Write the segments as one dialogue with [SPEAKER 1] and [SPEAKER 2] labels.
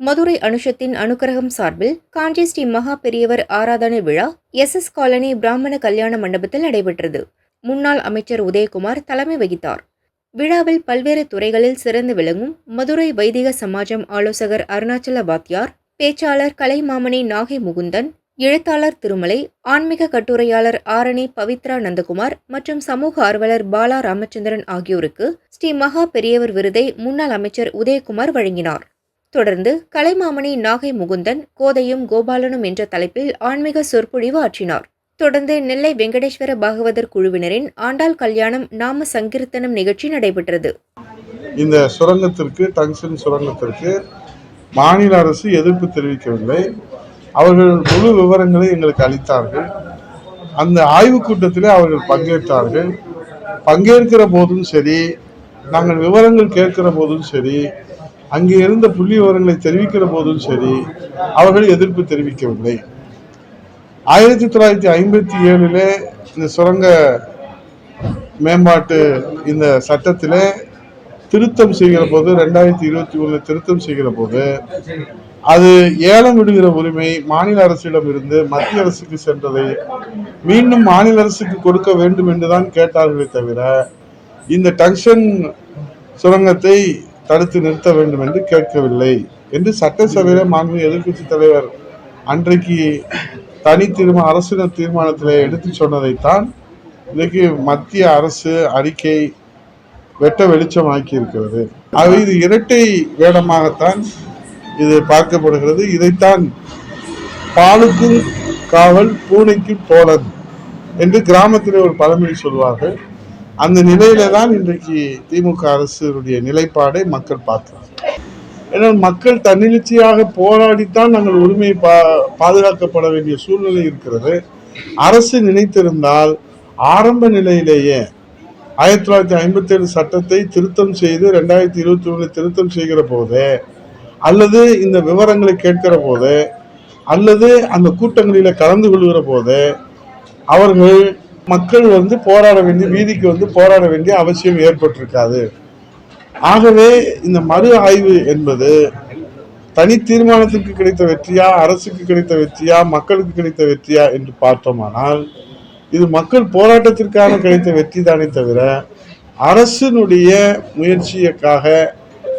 [SPEAKER 1] மதுரை அனுஷத்தின் அனுக்கிரகம் சார்பில் காஞ்சி ஸ்ரீ மகா பெரியவர் ஆராதனை விழா எஸ் எஸ் காலனி பிராமண கல்யாண மண்டபத்தில் நடைபெற்றது. முன்னாள் அமைச்சர் உதயகுமார் தலைமை வகித்தார். விழாவில் பல்வேறு துறைகளில் சிறந்து விளங்கும் மதுரை வைதிக சமாஜம் ஆலோசகர் அருணாச்சல பாத்தியார் பேச்சாளர் கலைமாமணி நாகை முகுந்தன் எழுத்தாளர் திருமலை ஆன்மீக கட்டுரையாளர் ஆரணி பவித்ரா நந்தகுமார் மற்றும் சமூக ஆர்வலர் பாலா ராமச்சந்திரன் ஆகியோருக்கு ஸ்ரீ மகா பெரியவர் விருதை முன்னாள் அமைச்சர் உதயகுமார் வழங்கினார். தொடர்ந்து கலைமாமணி நாகை முகுந்தன் கோதையும் கோபாலனும் என்ற தலைப்பில் ஆன்மீக சொற்பொழிவு ஆற்றினார். தொடர்ந்து நெல்லை வெங்கடேஸ்வர பாகவதர் குழுவினரின் ஆண்டாள் கல்யாணம் நாம சங்கீர்த்தனம் நிகழ்ச்சி நடைபெற்றது.
[SPEAKER 2] இந்த சுரங்கத்திற்கு டங்ஷன் சுரங்கத்திற்கு மாநில அரசு எதிர்ப்பு தெரிவிக்கவில்லை. அவர்கள் முழு விவரங்களை எங்களுக்கு அளித்தார்கள். அந்த ஆய்வுக் கூட்டத்திலே அவர்கள் பங்கேற்றார்கள். பங்கேற்கிற போதும் சரி நாங்கள் விவரங்கள் கேட்கிற போதும் சரி அங்கே இருந்த புள்ளி விவரங்களை தெரிவிக்கிற போதும் சரி அவர்கள் எதிர்ப்பு தெரிவிக்கவில்லை. ஆயிரத்தி தொள்ளாயிரத்தி ஐம்பத்தி ஏழிலே இந்த சுரங்க மேம்பாட்டு இந்த சட்டத்தில் திருத்தம் செய்கிற போது ரெண்டாயிரத்தி இருபத்தி ஒன்றில் திருத்தம் செய்கிற போது அது ஏலம் விடுகிற உரிமை மாநில அரசிடம் இருந்து மத்திய அரசுக்கு சென்றதை மீண்டும் மாநில அரசுக்கு கொடுக்க வேண்டும் என்றுதான் கேட்டார்களே தவிர இந்த டங்ஷன் சுரங்கத்தை தடுத்து நிறுத்த வேண்டும் என்று கேட்கவில்லை என்று சட்டசபையில மாண்பு எதிர்கட்சி தலைவர் அன்றைக்கு தனி தீர்மான அரசு தீர்மானத்தில் எடுத்து சொன்னதைத்தான் இன்றைக்கு மத்திய அரசு அறிக்கை வெட்ட வெளிச்சமாக்கி இருக்கிறது ஆகவே இது இரட்டை வேடமாகத்தான் இது பார்க்கப்படுகிறது. இதைத்தான் பாலுக்கும் காவல் பூனைக்கும் தோழன் என்று கிராமத்திலே ஒரு பழமொழி சொல்வார்கள். அந்த நிலையில தான் இன்றைக்கு திமுக அரசுடைய நிலைப்பாடை மக்கள் பார்க்கிறாங்க. ஏன்னா மக்கள் தன்னெழுச்சியாக போராடித்தான் நாங்கள் உரிமை பா பாதுகாக்கப்பட வேண்டிய சூழ்நிலை இருக்கிறது. அரசு நினைத்திருந்தால் ஆரம்ப நிலையிலேயே ஆயிரத்தி தொள்ளாயிரத்தி ஐம்பத்தி ஏழு சட்டத்தை திருத்தம் செய்து ரெண்டாயிரத்தி இருபத்தி ஒன்று திருத்தம் செய்கிற போது அல்லது இந்த விவரங்களை கேட்கிற போது அல்லது அந்த கூட்டங்களில் கலந்து கொள்கிற போது அவர்கள் மக்கள் வந்து போராட வேண்டிய வீதிக்கு வந்து போராட வேண்டிய அவசியம் ஏற்பட்டிருக்காது. ஆகவே இந்த மறு ஆய்வு என்பது தனி தீர்மானத்துக்கு கிடைத்த வெற்றியா அரசுக்கு கிடைத்த வெற்றியா மக்களுக்கு கிடைத்த வெற்றியா என்று பார்த்தோமானால் இது மக்கள் போராட்டத்திற்கான கிடைத்த வெற்றி தானே தவிர அரசினுடைய முயற்சியக்காக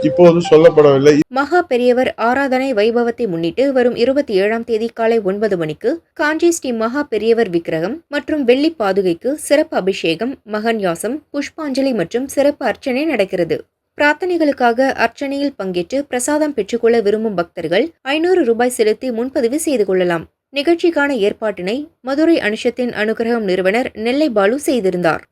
[SPEAKER 2] இப்போது சொல்லப்படவில்லை.
[SPEAKER 1] மகா பெரியவர் ஆராதனை வைபவத்தை முன்னிட்டு வரும் இருபத்தி ஏழாம் தேதி காலை ஒன்பது மணிக்கு காஞ்சி ஸ்ரீ மகா பெரியவர் விக்கிரகம் மற்றும் வெள்ளி பாதுகைக்கு சிறப்பு அபிஷேகம் மகன் யாசம் புஷ்பாஞ்சலி மற்றும் சிறப்பு அர்ச்சனை நடக்கிறது. பிரார்த்தனைகளுக்காக அர்ச்சனையில் பங்கேற்று பிரசாதம் பெற்றுக்கொள்ள விரும்பும் பக்தர்கள் ஐநூறு ரூபாய் செலுத்தி முன்பதிவு செய்து கொள்ளலாம். நிகழ்ச்சிக்கான ஏற்பாட்டினை மதுரை அனுஷத்தின் அனுகிரகம் நிறுவனர் நெல்லை பாலு செய்திருந்தார்.